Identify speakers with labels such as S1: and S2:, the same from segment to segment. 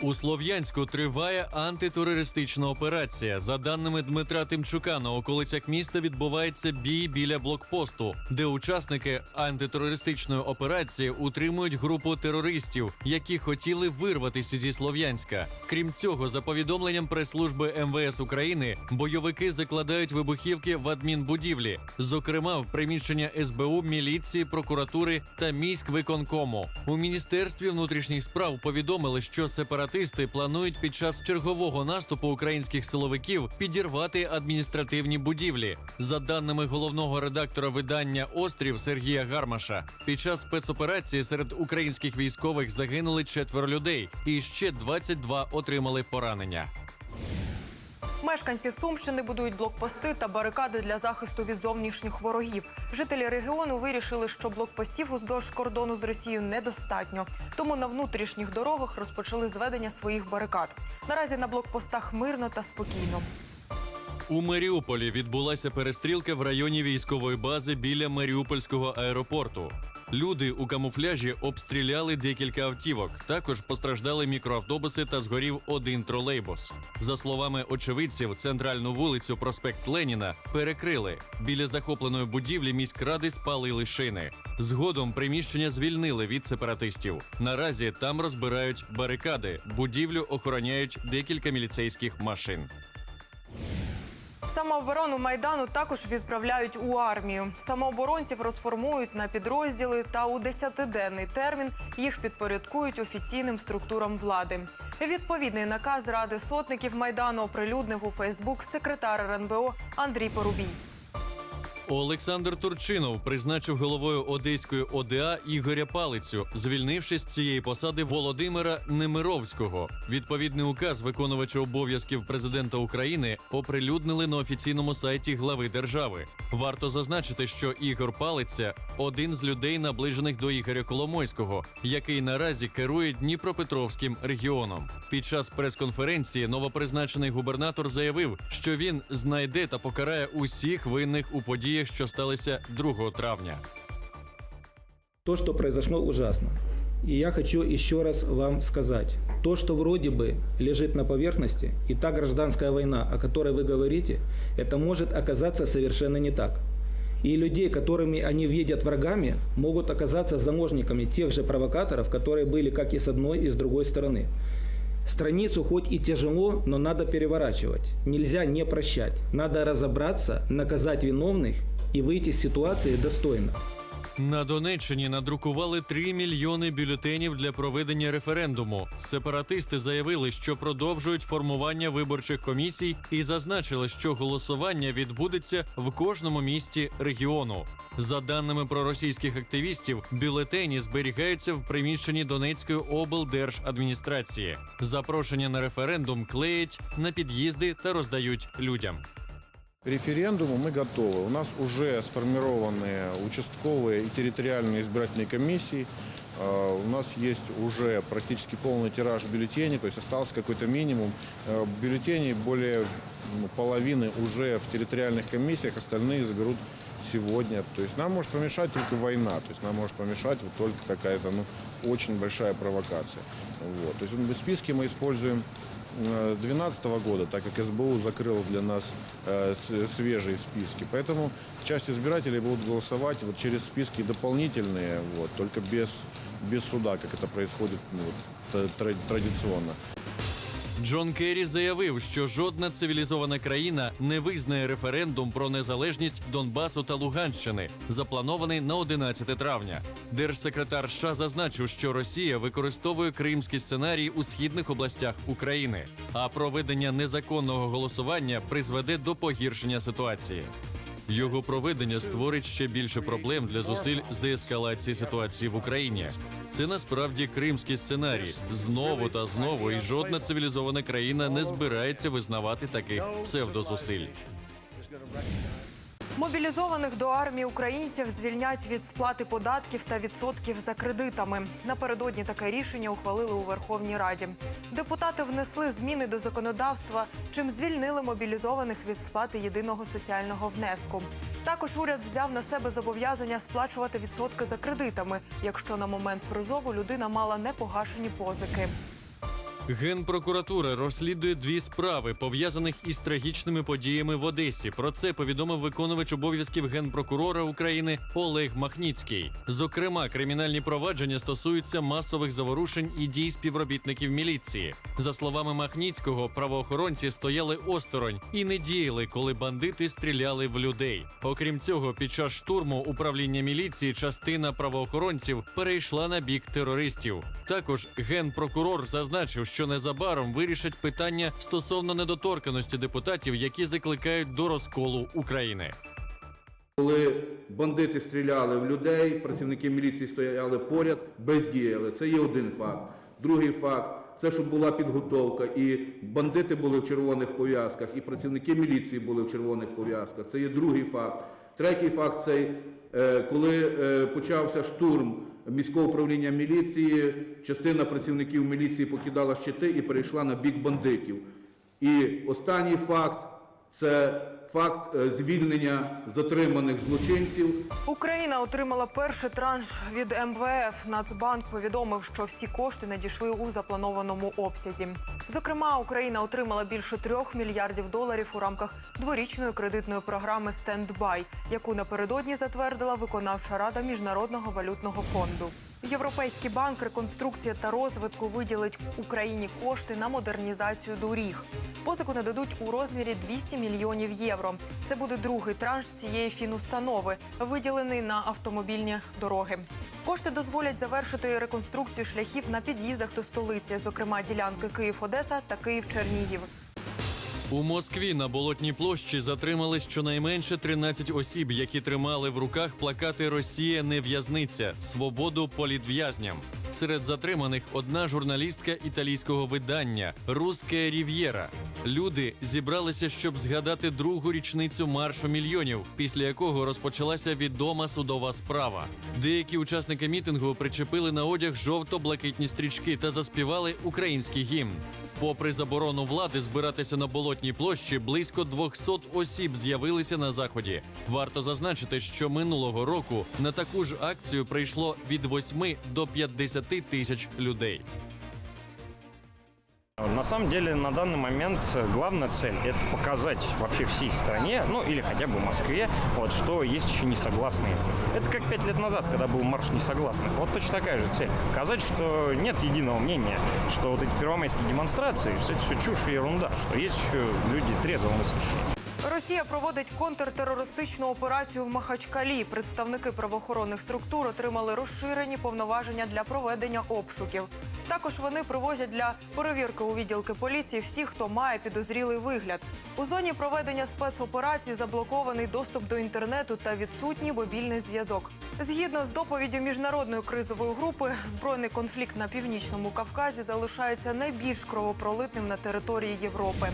S1: У Слов'янську триває антитерористична операція. За даними Дмитра Тимчука, на околицях міста відбувається бій біля блокпосту, де учасники антитерористичної операції утримують групу терористів, які хотіли вирватися зі Слов'янська. Крім цього, за повідомленням прес-служби МВС України, бойовики закладають вибухівки в адмінбудівлі, зокрема в приміщення СБУ, міліції, прокуратури та міськвиконкому. У міністерстві внутрішніх справ повідомили, що сепаратисти планують під час чергового наступу українських силовиків підірвати адміністративні будівлі. За даними головного редактора видання Острів Сергія Гармаша, під час спецоперації серед українських військових загинули четверо людей, і ще 22 отримали поранення.
S2: Мешканці Сумщини будують блокпости та барикади для захисту від зовнішніх ворогів. Жителі регіону вирішили, що блокпостів уздовж кордону з Росією недостатньо. Тому на внутрішніх дорогах розпочали зведення своїх барикад. Наразі на блокпостах мирно та спокійно.
S1: У Маріуполі відбулася перестрілка в районі військової бази біля Маріупольського аеропорту. Люди у камуфляжі обстріляли декілька автівок. Також постраждали мікроавтобуси та згорів один тролейбус. За словами очевидців, центральну вулицю проспект Леніна перекрили. Біля захопленої будівлі міськради спалили шини. Згодом приміщення звільнили від сепаратистів. Наразі там розбирають барикади. Будівлю охороняють декілька міліцейських машин.
S2: Самооборону майдану також відправляють у армію. Самооборонців розформують на підрозділи та у десятиденний термін їх підпорядкують офіційним структурам влади. Відповідний наказ ради сотників майдану оприлюднив у Фейсбук секретар РНБО Андрій Порубій.
S1: Олександр Турчинов призначив головою Одеської ОДА Ігоря Палицю, звільнивши з цієї посади Володимира Немировського. Відповідний указ виконувача обов'язків президента України оприлюднили на офіційному сайті глави держави. Варто зазначити, що Ігор Палиця один з людей, наближених до Ігоря Коломойського, який наразі керує Дніпропетровським регіоном. Під час прес-конференції новопризначений губернатор заявив, що він знайде та покарає усіх винних у подіях, що сталися 2 травня.
S3: То, что произошло, ужасно. И я хочу еще раз вам сказать. То, что вроде бы лежит на поверхности, и та гражданская война, о которой вы говорите, это может оказаться совершенно не так. И людей, которыми они видят врагами, могут оказаться заложниками тех же провокаторов, которые были как и с одной, и с другой стороны. Страницу хоть и тяжело, но надо переворачивать. Нельзя не прощать. Надо разобраться, наказать виновных и выйти из ситуации достойно.
S1: На Донеччині надрукували 3 мільйони бюлетенів для проведення референдуму. Сепаратисти заявили, що продовжують формування виборчих комісій і зазначили, що голосування відбудеться в кожному місті регіону. За даними проросійських активістів, бюлетені зберігаються в приміщенні Донецької облдержадміністрації. Запрошення на референдум клеять на під'їзди та роздають людям.
S4: Референдуму мы готовы. У нас уже сформированы участковые и территориальные избирательные комиссии. Э, У нас есть уже практически полный тираж бюллетеней, то есть остался какой-то минимум. Э, Бюллетеней более ну, половины уже в территориальных комиссиях, остальные заберут сегодня. То есть нам может помешать только война, то есть нам может помешать вот только какая-то ну, очень большая провокация. Вот. То есть в списке мы используем 2012 года, так как СБУ закрыла для нас э, с- свежие списки. Поэтому часть избирателей будут голосовать вот через списки дополнительные, вот, только без, без суда, как это происходит ну, вот, тра- традиционно.
S1: Джон Керрі заявив, що жодна цивілізована країна не визнає референдум про незалежність Донбасу та Луганщини, запланований на 11 травня. Держсекретар США зазначив, що Росія використовує кримський сценарій у східних областях України, а проведення незаконного голосування призведе до погіршення ситуації. Його проведення створить ще більше проблем для зусиль з деескалації ситуації в Україні. Це насправді кримський сценарій. Знову та знову, і жодна цивілізована країна не збирається визнавати таких псевдозусиль.
S2: Мобілізованих до армії українців звільнять від сплати податків та відсотків за кредитами. Напередодні таке рішення ухвалили у Верховній Раді. Депутати внесли зміни до законодавства, чим звільнили мобілізованих від сплати єдиного соціального внеску. Також уряд взяв на себе зобов'язання сплачувати відсотки за кредитами, якщо на момент призову людина мала непогашені позики.
S1: Генпрокуратура розслідує дві справи, пов'язаних із трагічними подіями в Одесі. Про це повідомив виконувач обов'язків генпрокурора України Олег Махніцький. Зокрема, кримінальні провадження стосуються масових заворушень і дій співробітників міліції. За словами Махніцького, правоохоронці стояли осторонь і не діяли, коли бандити стріляли в людей. Окрім цього, під час штурму управління міліції частина правоохоронців перейшла на бік терористів. Також генпрокурор зазначив, що незабаром вирішать питання стосовно недоторканості депутатів, які закликають до розколу України.
S5: Коли бандити стріляли в людей, працівники міліції стояли поряд, бездіяли. Це є один факт. Другий факт це щоб була підготовка, і бандити були в червоних пов'язках, і працівники міліції були в червоних пов'язках. Це є другий факт. Третій факт це е, коли е, почався штурм міського управління міліції, частина працівників міліції покидала щити і перейшла на бік бандитів. І останній факт це факт е, звільнення затриманих злочинців.
S2: Україна отримала перший транш від МВФ. Нацбанк повідомив, що всі кошти надійшли у запланованому обсязі. Зокрема, Україна отримала більше трьох мільярдів доларів у рамках дворічної кредитної програми «Стендбай», яку напередодні затвердила виконавча рада міжнародного валютного фонду. Європейський банк реконструкції та розвитку виділить Україні кошти на модернізацію доріг. Позику нададуть у розмірі 200 мільйонів євро. Це буде другий транш цієї фінустанови, виділений на автомобільні дороги. Кошти дозволять завершити реконструкцію шляхів на під'їздах до столиці, зокрема ділянки Київ-Одеса та Київ-Чернігів.
S1: У Москві на болотній площі затримали щонайменше 13 осіб, які тримали в руках плакати Росія не в'язниця, свободу політв'язням. Серед затриманих одна журналістка італійського видання Руске Рів'єра. Люди зібралися, щоб згадати другу річницю маршу мільйонів, після якого розпочалася відома судова справа. Деякі учасники мітингу причепили на одяг жовто-блакитні стрічки та заспівали український гімн. Попри заборону влади збиратися на болотній площі, близько 200 осіб з'явилися на заході. Варто зазначити, що минулого року на таку ж акцію прийшло від 8 до 50 тисяч людей.
S6: На самом деле, на данный момент главная цель – это показать вообще всей стране, ну или хотя бы Москве, вот, что есть еще несогласные. Это как пять лет назад, когда был марш несогласных. Вот точно такая же цель. Показать, что нет единого мнения, что вот эти первомайские демонстрации, что это все чушь и ерунда, что есть еще люди трезвого мыслящие.
S2: Росія проводить контртерористичну операцію в Махачкалі. Представники правоохоронних структур отримали розширені повноваження для проведення обшуків. Також вони привозять для перевірки у відділки поліції всіх, хто має підозрілий вигляд. У зоні проведення спецоперацій заблокований доступ до інтернету та відсутній мобільний зв'язок. Згідно з доповіддю міжнародної кризової групи, збройний конфлікт на північному Кавказі залишається найбільш кровопролитним на території Європи.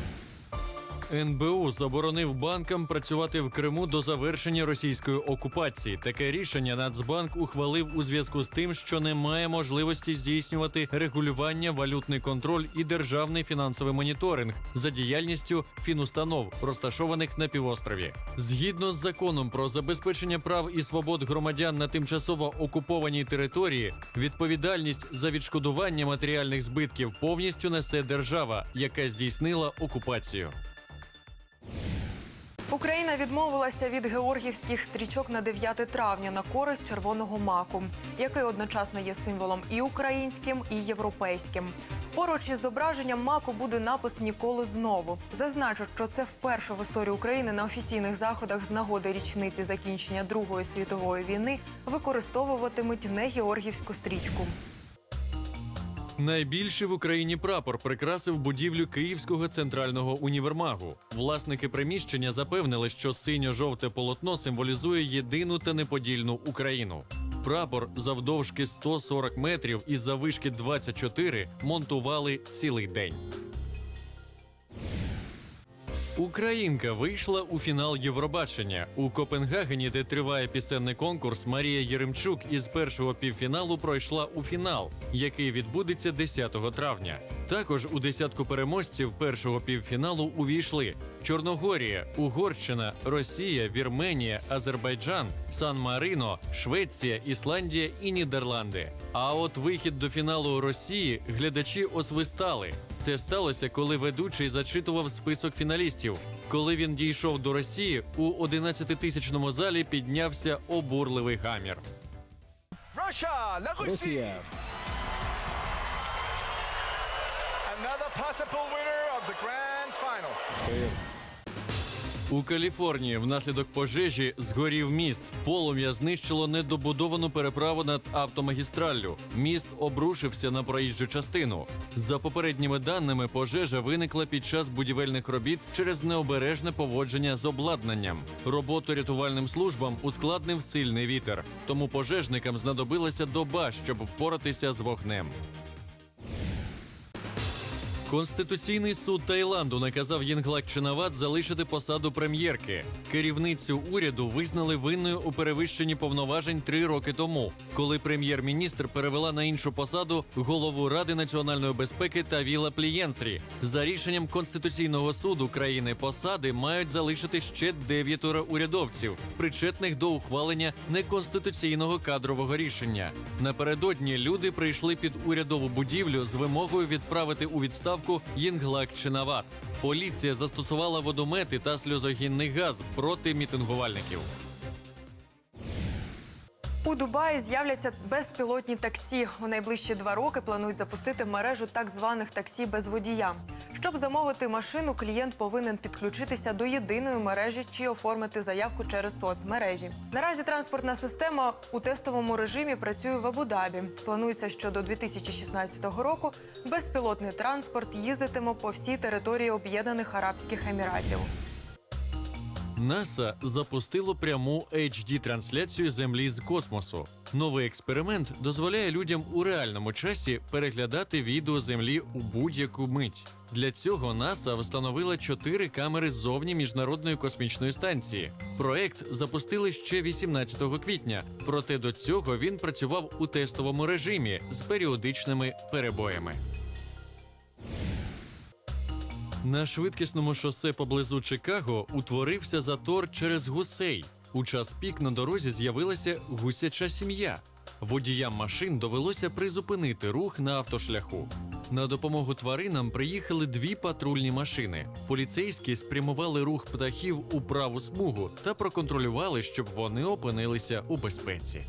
S1: НБУ заборонив банкам працювати в Криму до завершення російської окупації. Таке рішення Нацбанк ухвалив у зв'язку з тим, що немає можливості здійснювати регулювання, валютний контроль і державний фінансовий моніторинг за діяльністю фінустанов, розташованих на півострові. Згідно з законом про забезпечення прав і свобод громадян на тимчасово окупованій території, відповідальність за відшкодування матеріальних збитків повністю несе держава, яка здійснила окупацію.
S2: Україна відмовилася від георгівських стрічок на 9 травня на користь червоного маку, який одночасно є символом і українським, і європейським. Поруч із зображенням маку буде напис Ніколи знову. Зазначу, що це вперше в історії України на офіційних заходах з нагоди річниці закінчення Другої світової війни використовуватимуть не георгівську стрічку.
S1: Найбільший в Україні прапор прикрасив будівлю Київського центрального універмагу. Власники приміщення запевнили, що синьо-жовте полотно символізує єдину та неподільну Україну. Прапор завдовжки 140 метрів і завишки 24 монтували цілий день. Українка вийшла у фінал Євробачення у Копенгагені, де триває пісенний конкурс. Марія Єремчук із першого півфіналу пройшла у фінал, який відбудеться 10 травня. Також у десятку переможців першого півфіналу увійшли Чорногорія, Угорщина, Росія, Вірменія, Азербайджан, Сан-Марино, Швеція, Ісландія і Нідерланди. А от вихід до фіналу Росії глядачі освистали. Це сталося, коли ведучий зачитував список фіналістів. Коли він дійшов до Росії, у 11-тисячному залі піднявся обурливий гамір.
S7: Росія.
S8: Another possible winner of the grand final.
S1: У Каліфорнії внаслідок пожежі згорів міст. Полум'я знищило недобудовану переправу над автомагістраллю. Міст обрушився на проїжджу частину. За попередніми даними, пожежа виникла під час будівельних робіт через необережне поводження з обладнанням. Роботу рятувальним службам ускладнив сильний вітер, тому пожежникам знадобилася доба, щоб впоратися з вогнем. Конституційний суд Таїланду наказав Єнглак Чинават залишити посаду прем'єрки. Керівницю уряду визнали винною у перевищенні повноважень три роки тому, коли прем'єр-міністр перевела на іншу посаду голову Ради національної безпеки та Віла Плієнсрі. За рішенням Конституційного суду країни посади мають залишити ще дев'ятеро урядовців, причетних до ухвалення неконституційного кадрового рішення. Напередодні люди прийшли під урядову будівлю з вимогою відправити у відставку Єнглак Чинават. Поліція застосувала водомети та сльозогінний газ проти мітингувальників.
S2: У Дубаї з'являться безпілотні таксі. У найближчі два роки планують запустити мережу так званих таксі без водія. Щоб замовити машину, клієнт повинен підключитися до єдиної мережі чи оформити заявку через соцмережі. Наразі транспортна система у тестовому режимі працює в Абу-Дабі. Планується, що до 2016 року безпілотний транспорт їздитиме по всій території Об'єднаних Арабських Еміратів.
S1: НАСА запустило пряму hd трансляцію Землі з космосу. Новий експеримент дозволяє людям у реальному часі переглядати відео Землі у будь-яку мить. Для цього НАСА встановила чотири камери ззовні міжнародної космічної станції. Проект запустили ще 18 квітня, проте до цього він працював у тестовому режимі з періодичними перебоями. На швидкісному шосе поблизу Чикаго утворився затор через гусей. У час пік на дорозі з'явилася гусяча сім'я. Водіям машин довелося призупинити рух на автошляху. На допомогу тваринам приїхали дві патрульні машини. Поліцейські спрямували рух птахів у праву смугу та проконтролювали, щоб вони опинилися у безпеці.